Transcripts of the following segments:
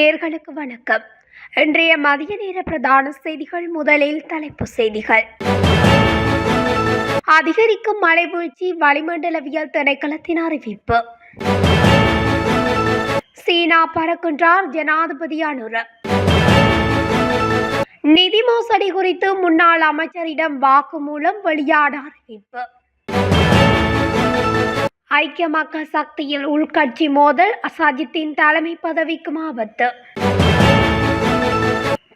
நேர்களுக்கு வணக்கம். இன்றைய மதிய நேர பிரதான செய்திகள் முதலில் தலைப்பு செய்திகள். அதிகரிக்கும் மழை வீழ்ச்சி வளிமண்டலவியல் திணைக்களத்தின் அறிவிப்பு. சீனா பறக்கின்றார் ஜனாதிபதி அனுர நிதி மோசடி குறித்து முன்னாள் அமைச்சரிடம் வாக்குமூலம் வெளியான அறிவிப்பு. ஐக்கிய மக்கள் சக்தியில் உள்கட்சி மோதல் அசாஜித்தின் தலைமை பதவிக்கும் ஆபத்து.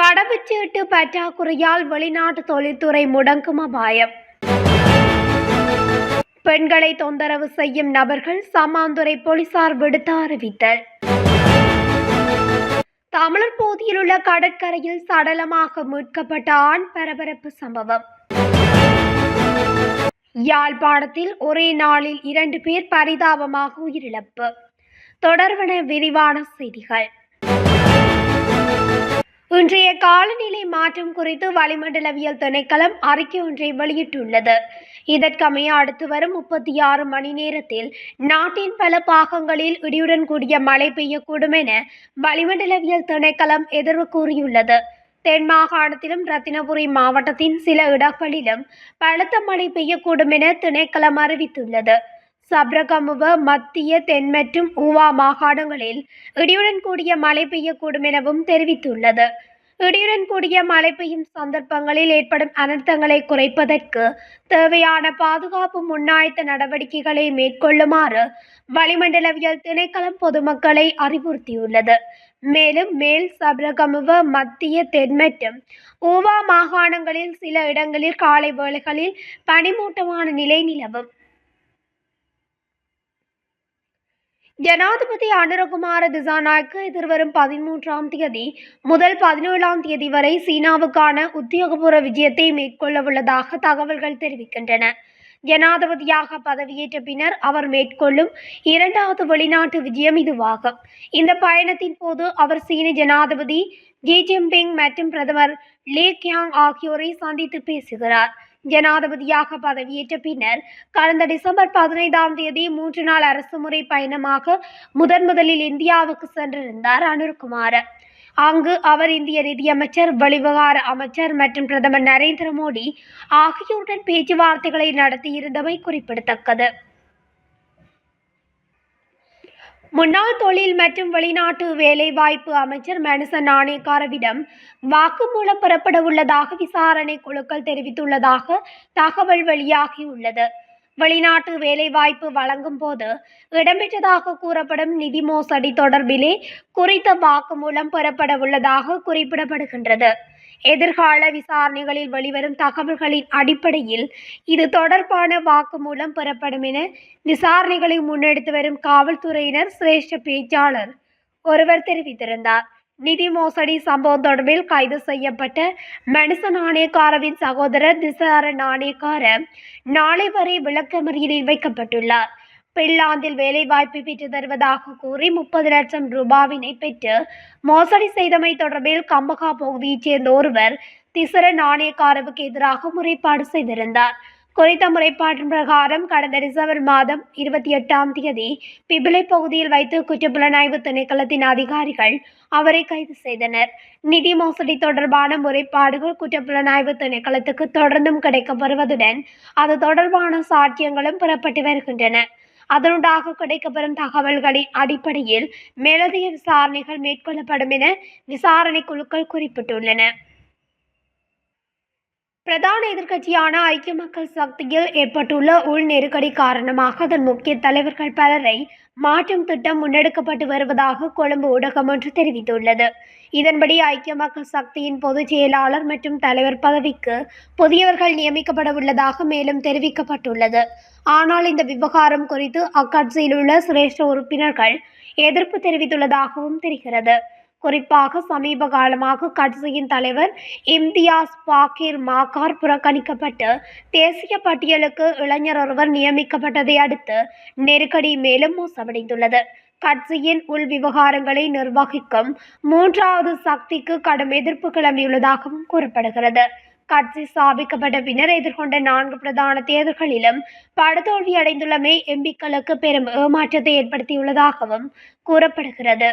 கடவுச்சீட்டு பற்றாக்குறையால் வெளிநாட்டு தொழில்துறை முடங்கும் அபாயம். பெண்களை தொந்தரவு செய்யும் நபர்கள் சமாந்துறை போலீசார் விடுத்த அறிவித்தல். தமிழர் பகுதியில் உள்ள கடற்கரையில் சடலமாக மீட்கப்பட்ட ஆண் பரபரப்பு சம்பவம். யாழ்ப்பாணத்தில் ஒரே நாளில் இரண்டு பேர் பரிதாபமாக உயிரிழப்பு. தொடர்வன விரிவான செய்திகள். இன்றைய காலநிலை மாற்றம் குறித்து வளிமண்டலவியல் திணைக்களம் அறிக்கை ஒன்றை வெளியிட்டுள்ளது. இதற்கமைய அடுத்து வரும் முப்பத்தி ஆறு மணி நேரத்தில் நாட்டின் பல பாகங்களில் இடியுடன் கூடிய மழை பெய்யக்கூடும் என வளிமண்டலவியல் திணைக்களம் எதிர்வு கூறியுள்ளது. தென் மாகாணத்திலும் ரத்தினபுரி மாவட்டத்தின் சில இடங்களிலும் பலத்த மழை பெய்யக்கூடும் என திணைக்களம் அறிவித்துள்ளது. சப்ரகமுவ மத்திய தென் மற்றும் ஊவா மாகாணங்களில் இடியுடன் கூடிய மழை பெய்யக்கூடும் எனவும் தெரிவித்துள்ளது. இடியுடன் கூடிய மழை பெய்யும் சந்தர்ப்பங்களில் ஏற்படும் அனர்த்தங்களை குறைப்பதற்கு தேவையான பாதுகாப்பு முன்னாயத்த நடவடிக்கைகளை மேற்கொள்ளுமாறு வளிமண்டலவியல் திணைக்களம் பொதுமக்களை அறிவுறுத்தியுள்ளது. மேலும் மேல் சபரகமுவ மத்திய தென் மற்றும் ஊவா மாகாணங்களில் சில இடங்களில் காலை வேளைகளில் பனிமூட்டமான நிலை நிலவும். ஜனாதிபதி அனுரகுமார திசாநாயக்கு எதிர்வரும் பதிமூன்றாம் தேதி முதல் பதினேழாம் தேதி வரை சீனாவுக்கான உத்தியோகபூர்வ விஜயத்தை மேற்கொள்ளவுள்ளதாக தகவல்கள் தெரிவிக்கின்றன. ஜனாதிபதியாக பதவியேற்ற பின்னர் அவர் மேற்கொள்ளும் இரண்டாவது வெளிநாட்டு விஜயம் இதுவாகும். இந்த பயணத்தின் போது அவர் சீன ஜனாதிபதி ஜி ஜின்பிங் மற்றும் பிரதமர் லீ கியாங் ஆகியோரை சந்தித்து பேசுகிறார். ஜனாதிபதியாக பதவியேற்ற பின்னர் கடந்த டிசம்பர் பதினைந்தாம் தேதி மூன்று நாள் அரசுமுறை பயணமாக முதன் முதலில் இந்தியாவுக்கு சென்றிருந்தார் அனுர்குமார. அங்கு அவர் இந்திய நிதியமைச்சர் வெளிவிவகார அமைச்சர் மற்றும் பிரதமர் நரேந்திர மோடி ஆகியோருடன் பேச்சுவார்த்தைகளை நடத்தியிருந்தமை குறிப்பிடத்தக்கது. முன்னாள் தொழில் மற்றும் வெளிநாட்டு வேலைவாய்ப்பு அமைச்சர் மனுச நாணயக்காரவிடம் வாக்குமூலம் பெறப்பட உள்ளதாக விசாரணை குழுக்கள் தெரிவித்துள்ளதாக தகவல் வெளியாகியுள்ளது. வெளிநாட்டு வேலைவாய்ப்பு வழங்கும் போது இடம்பெற்றதாக கூறப்படும் நிதி மோசடி தொடர்பிலே குறித்த வாக்குமூலம் பெறப்பட உள்ளதாக குறிப்பிடப்படுகின்றது. எதிர்கால விசாரணைகளில் வெளிவரும் தகவல்களின் அடிப்படையில் இது தொடர்பான வாக்குமூலம் பெறப்படும் என விசாரணைகளை முன்னெடுத்து வரும் காவல்துறையினர் சிரேஷ்ட பேச்சாளர் ஒருவர் தெரிவித்திருந்தார். நிதி மோசடி சம்பவம் தொடர்பில் கைது செய்யப்பட்ட மனுஷ நாணயக்காரவின் சகோதரர் திசார நாணயக்கார நாளை வரை விளக்கமறியலில் வைக்கப்பட்டுள்ளார். பின்லாந்தில் வேலைவாய்ப்பு பெற்று தருவதாக கூறி முப்பது லட்சம் ரூபாவினை பெற்று மோசடி செய்தமை தொடர்பில் கம்பகா பகுதியைச் சேர்ந்த ஒருவர் திசர நாணயக்காரவுக்கு எதிராக முறைப்பாடு செய்திருந்தார். குறித்த முறைப்பாட்டின் பிரகாரம் கடந்த டிசம்பர் மாதம் இருபத்தி எட்டாம் தேதி பிபிலை பகுதியில் வைத்து குற்றப்புலனாய்வு திணைக்களத்தின் அதிகாரிகள் அவரை கைது செய்தனர். நிதி மோசடி தொடர்பான முறைப்பாடுகள் குற்றப்புலனாய்வு திணைக்களத்துக்கு தொடர்ந்தும் கிடைக்கப்படுவதுடன் அது தொடர்பான சாட்சியங்களும் பெறப்பட்டு வருகின்றன. அதனூடாக கிடைக்கப்பெறும் தகவல்களின் அடிப்படையில் மேலதிக விசாரணைகள் மேற்கொள்ளப்படும் என விசாரணை குழுக்கள் குறிப்பிட்டுள்ளன. பிரதான எதிர்க்கட்சியான ஐக்கிய மக்கள் சக்தியில் ஏற்பட்டுள்ள உள் நெருக்கடி காரணமாக அதன் முக்கிய தலைவர்கள் பலரை மாற்றும் திட்டம் முன்னெடுக்கப்பட்டு வருவதாக கொழும்பு ஊடகம் ஒன்று தெரிவித்துள்ளது. இதன்படி ஐக்கிய மக்கள் சக்தியின் பொதுச் செயலாளர் மற்றும் தலைவர் பதவிக்கு புதியவர்கள் நியமிக்கப்பட உள்ளதாக மேலும் தெரிவிக்கப்பட்டுள்ளது. ஆனால் இந்த விவகாரம் குறித்து அக்கட்சியில் உள்ள சிரேஷ்ட உறுப்பினர்கள் எதிர்ப்பு தெரிவித்துள்ளதாகவும் தெரிகிறது. குறிப்பாக சமீப காலமாக கட்சியின் தலைவர் இம்தியாஸ் பாக்கீர் மாக்கார் புறக்கணிக்கப்பட்டு தேசிய பட்டியலுக்கு இளைஞர் ஒருவர் நியமிக்கப்பட்டதை அடுத்து நெருக்கடி மேலும் மோசமடைந்துள்ளது. கட்சியின் உள் விவகாரங்களை நிர்வகிக்கும் மூன்றாவது சக்திக்கு கடும் எதிர்ப்பு கிளம்பியுள்ளதாகவும் கூறப்படுகிறது. கட்சி ஸ்தாபிக்கப்பட்ட பின்னர் எதிர்கொண்ட நான்கு பிரதான தேர்தல்களிலும் படுதோல்வி அடைந்துள்ளமை எம்பிக்களுக்கு பெரும் ஏமாற்றத்தை ஏற்படுத்தியுள்ளதாகவும் கூறப்படுகிறது.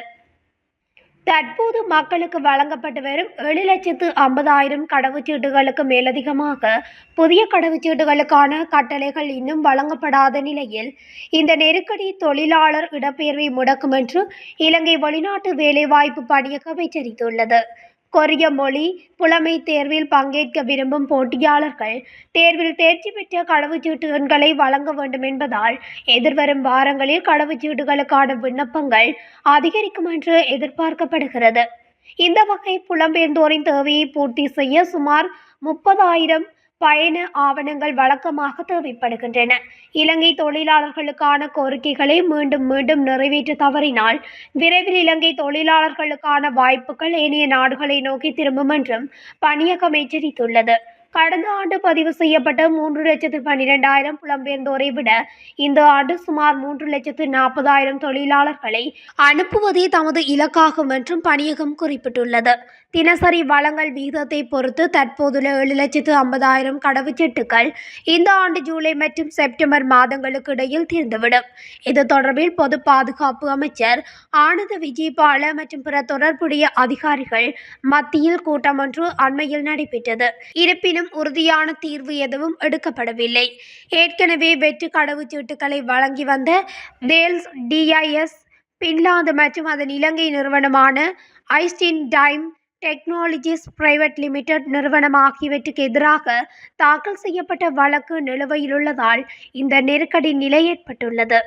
தற்போது மக்களுக்கு வழங்கப்பட்டு வரும் ஏழு லட்சத்து ஐம்பதாயிரம் கடவுச்சீட்டுகளுக்கு மேலதிகமாக புதிய கடவுச்சீட்டுகளுக்கான கட்டளைகள் இன்னும் வழங்கப்படாத நிலையில் இந்த நெருக்கடி தொழிலாளர் இடப்பெயர்வை முடக்கும் என்று இலங்கை வெளிநாட்டு வேலைவாய்ப்பு பணியகம் எச்சரித்துள்ளது. கொரிய மொழி புலமை தேர்வில் பங்கேற்க விரும்பும் போட்டியாளர்கள் தேர்வில் தேர்ச்சி பெற்ற கடவுச்சீட்டு எண்களை வழங்க வேண்டும் என்பதால் எதிர்வரும் வாரங்களில் கடவுச்சீட்டுகளுக்கான விண்ணப்பங்கள் அதிகரிக்கும் என்று எதிர்பார்க்கப்படுகிறது. இந்த வகை புலம்பெயர்ந்தோரின் தேவையை பூர்த்தி செய்ய சுமார் முப்பதாயிரம் பயண ஆவணங்கள் வழக்கமாக தேவைப்படுகின்றன. இலங்கை தொழிலாளர்களுக்கான கோரிக்கைகளை மீண்டும் மீண்டும் நிறைவேற்ற தவறினால் விரைவில் இலங்கை தொழிலாளர்களுக்கான வாய்ப்புகள் ஏனைய நாடுகளை நோக்கி திரும்பும் என்றும் பணியகம் எச்சரித்துள்ளது. கடந்த ஆண்டு பதிவு செய்யப்பட்ட மூன்று லட்சத்து பன்னிரெண்டாயிரம் புலம்பெயர்ந்தோரை விட இந்த ஆண்டு சுமார் மூன்று லட்சத்து நாற்பதாயிரம் தொழிலாளர்களை அனுப்புவதே தமது இலக்காகும் என்றும் பணியகம் குறிப்பிட்டுள்ளது. தினசரி வழங்கல் விகிதத்தை பொறுத்து தற்போதுள்ள ஏழு லட்சத்து ஐம்பதாயிரம் கடவுச்சீட்டுகள் இந்த ஆண்டு ஜூலை மற்றும் செப்டம்பர் மாதங்களுக்கு இடையில் தீர்ந்துவிடும். இது தொடர்பில் பொது பாதுகாப்பு அமைச்சர் ஆனந்த விஜயபால மற்றும் பிற தொடர்புடைய அதிகாரிகள் மத்தியில் கூட்டம் ஒன்று அண்மையில் நடைபெற்றது. இருப்பினும் உறுதியான தீர்வு எதுவும் எடுக்கப்படவில்லை. ஏற்கனவே வெற்று கடவுச்சீட்டுகளை வழங்கி வந்த வேல்ஸ் டிஐஎஸ் பின்லாந்து மற்றும் அதன் இலங்கை நிறுவனமான ஐஸ்டின் டைம் டெக்னாலஜிஸ் பிரைவேட் லிமிடெட் நிறுவனம் ஆகியவற்றுக்கு எதிராக தாக்கல் செய்யப்பட்ட வழக்கு நிலுவையில் உள்ளதால் இந்த நெருக்கடி நிலை ஏற்பட்டுள்ளது.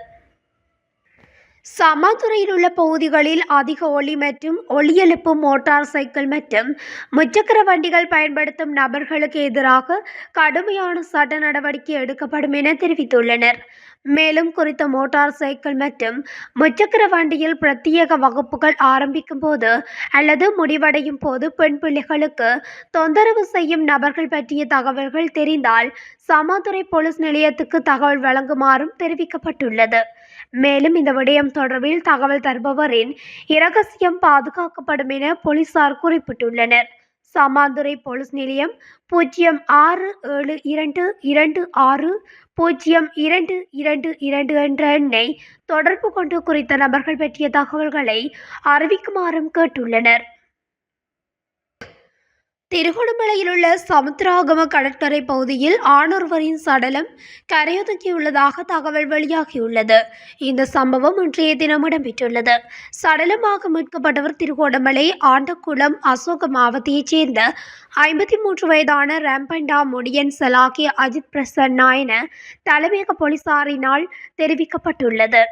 சமதுறையில் உள்ள பகுதிகளில் அதிக ஒளி மற்றும் ஒளியெழுப்பு மோட்டார் சைக்கிள் மற்றும் முச்சக்கர வண்டிகள் பயன்படுத்தும் நபர்களுக்கு எதிராக கடுமையான சட்ட நடவடிக்கை எடுக்கப்படும் என தெரிவித்துள்ளனர். மேலும் குறித்த மோட்டார் சைக்கிள் மற்றும் முச்சக்கர வண்டியில் பிரத்யேக வகுப்புகள் ஆரம்பிக்கும் போது அல்லது முடிவடையும் போது பெண் பிள்ளைகளுக்கு தொந்தரவு செய்யும் நபர்கள் பற்றிய தகவல்கள் தெரிந்தால் சமாதுறை போலீஸ் நிலையத்துக்கு தகவல் வழங்குமாறும் தெரிவிக்கப்பட்டுள்ளது. மேலும் இந்த விடயம் தொடர்பில் தகவல் தருபவரின் இரகசியம் பாதுகாக்கப்படும் என போலீசார் குறிப்பிட்டுள்ளனர். சமாந்துறை போலீஸ் நிலையம் பூஜ்ஜியம் ஆறு ஏழு இரண்டு இரண்டு ஆறு பூஜ்ஜியம் இரண்டு இரண்டு இரண்டு என்ற எண்ணை தொடர்பு கொண்டு குறித்த நபர்கள் பற்றிய தகவல்களை அறிவிக்குமாறும் கேட்டுள்ளனர். திருகோணமலையில் உள்ள சமுத்திராகம கடற்கரை பகுதியில் ஆணொருவரின் சடலம் கரையொதுங்கியுள்ளதாக தகவல் வெளியாகியுள்ளது. இந்த சம்பவம் இன்றைய தினம் இடம்பெற்றுள்ளது. சடலமாக மீட்கப்பட்டவர் திருகோணமலை ஆண்டக்குளம் அசோக மாவட்டத்தைச் சேர்ந்த ஐம்பத்தி மூன்று வயதான ரம்பண்டா முடியன் சலாகி அஜித் பிரசன்னா என தலைமையக போலீசாரினால் தெரிவிக்கப்பட்டுள்ளது.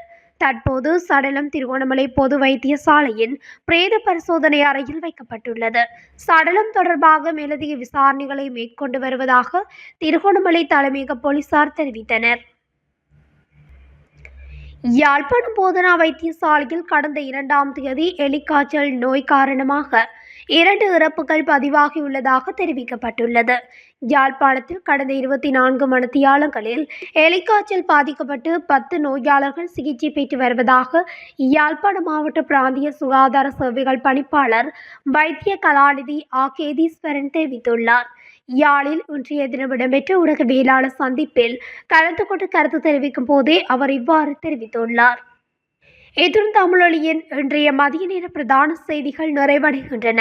தற்போது சடலம் திருகோணமலை பொது வைத்தியசாலையின் பிரேத பரிசோதனை அறையில் வைக்கப்பட்டுள்ளது. சடலம் தொடர்பாக மேலதிக விசாரணைகளை மேற்கொண்டு வருவதாக திருகோணமலை தலைமையக போலீசார் தெரிவித்தனர். யாழ்ப்பாணம் போதனா வைத்தியசாலையில் கடந்த இரண்டாம் தேதி எலிக்காய்ச்சல் நோய் காரணமாக இரண்டு இறப்புகள் பதிவாகியுள்ளதாக தெரிவிக்கப்பட்டுள்ளது. யாழ்ப்பாணத்தில் கடந்த இருபத்தி நான்கு மணித்தியாலங்களில் எலிக்காய்ச்சல் பாதிக்கப்பட்டு பத்து நோயாளர்கள் சிகிச்சை பெற்று வருவதாக யாழ்ப்பாண மாவட்ட பிராந்திய சுகாதார சேவைகள் பணிப்பாளர் வைத்திய கலாநிதி ஆ. கேதீஸ்வரன் தெரிவித்துள்ளார். யாழில் இன்றைய தினம் இடம்பெற்ற ஊடகவியலாளர் சந்திப்பில் கலந்து கொண்டு கருத்து தெரிவிக்கும் போதே அவர் இவ்வாறு தெரிவித்துள்ளார். இத்துடன் தமிழொலியின் இன்றைய மதிய நேர பிரதான செய்திகள் நிறைவடைகின்றன.